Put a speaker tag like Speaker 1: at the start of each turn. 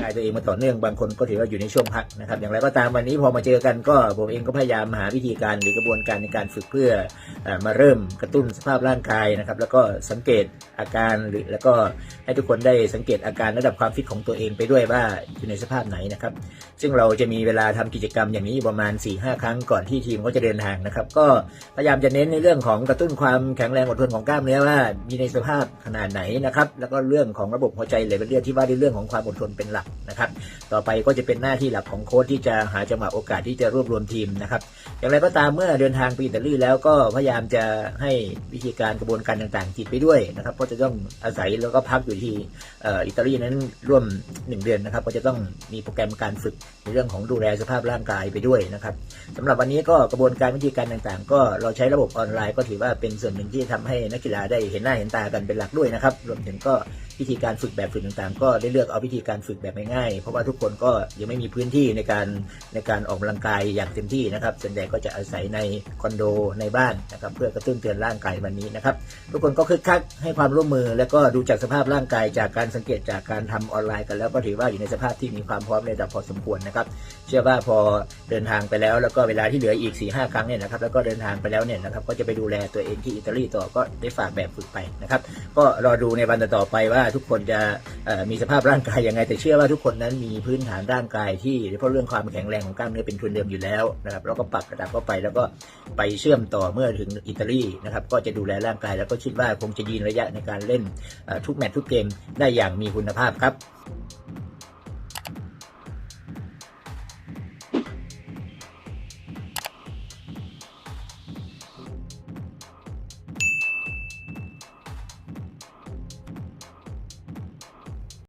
Speaker 1: กายตัวเองมาต่อเนื่องบางคนก็ถือว่าอยู่ในช่วงพักนะครับ อย่างไรก็ตามวันนี้พอมาเจอกันก็ผมเองก็พยายามหาวิธีการหรือกระบวนการในการฝึกเพื่ออมาเริ่มกระตุ้นสภาพร่างกายนะครับ แล้วก็สังเกตอาการหรือแล้วก็ให้ทุกคนได้สังเกตอาการระดับความฟิตของตัวเองไปด้วยว่าอยู่ในสภาพไหนนะครับ ซึ่งเราจะมีเวลาทำกิจกรรมอย่างนี้ประมาณ4-5ครั้งก่อนที่ทีมเขาจะเดินทางนะครับ ก็พยายามจะเน้นในเรื่องของกระตุ้นความแข็งแรงอดทนของกล้ามเนื้อว่ามีในสภาพขนาดไหนนะครับ แล้วก็เรื่องของระบบหัวใจไหลเวียนเลือดที่ว่าในเรื่องของความอดทนเป็นหลักนะครับ ต่อไปก็จะเป็นหน้าที่หลักของโค้ชที่จะหาจังหวะโอกาสที่จะรวบรวมทีมนะครับ อย่างไรก็ตามเมื่อเดินทางไปอิตาลีแล้วก็พยายามจะให้วิธีการกระบวนการต่างๆติดไปด้วยนะครับ เพราะจะต้องอาศัยแล้วก็พักอยู่ที่อิตาลีนั้นร่วม 1 เดือนนะครับ ก็จะต้องมีโปรแกรมการฝึกในเรื่องของดูแลสภาพร่างกายไปด้วยนะครับสำหรับวันนี้ก็กระบวนการวิธีการต่างๆ ก็เราใช้ระบบออนไลน์ก็ถือว่าเป็นส่วนหนึ่งที่ทำให้นักกีฬาได้เห็นหน้าเห็นตากันเป็นหลักด้วยนะครับ รวมถึงก็ วิธีการฝึกแบบฝึกต่างๆ ก็ได้เลือกเอาวิธีการฝึกแบบง่ายๆเพราะว่าทุกคนก็ยังไม่มีพื้นที่ในการในการออกกำลังกายอย่างเต็มที่นะครับส่วนใหญ่ก็จะอาศัยในคอนโดในบ้านนะครับเพื่อกระตุ้นเตือนร่างกายวันนี้นะครับทุกคนก็คึกคักให้ความร่วมมือ แล้วก็ดูจากสภาพร่างกายจากการสังเกตจากการทำออนไลน์กัน แล้วก็ถือว่าอยู่ในสภาพที่มีความพร้อมในระดับพอสมควรนะครับเชื่อว่าพอเดินทางไปแล้ว แล้วก็เวลาที่เหลืออีก4ีหครั้งเนี่ยนะครับแล้วก็เดินทางไปแล้วเนี่ยนะครับก็จะไปดูแลตัวเองที่อิตาลีต่อก็ได้ฝากแบบฝึกไปนะครับก็รอดูในวันต่อไปว่าทุกคนจะมีสภาพร่างกายยังไง แต่เชื่อว่าทุกคนนั้นมีพื้นฐานร่างกายที่เพราะเรื่องความแข็งแรงของกล้ามเนื้อเป็นทุนเดิมอยู่แล้วนะครับแล้วก็ปรับระดับเข้าไปแล้วก็ไปเชื่อมต่อเมื่อถึงอิตาลีนะครับก็จะดูแลร่างกายแล้วก็คิดว่าคงจะยืนระยะในการเล่นทุกแมตช์ทุกเกมได้อย่างมีคุณภาพครับ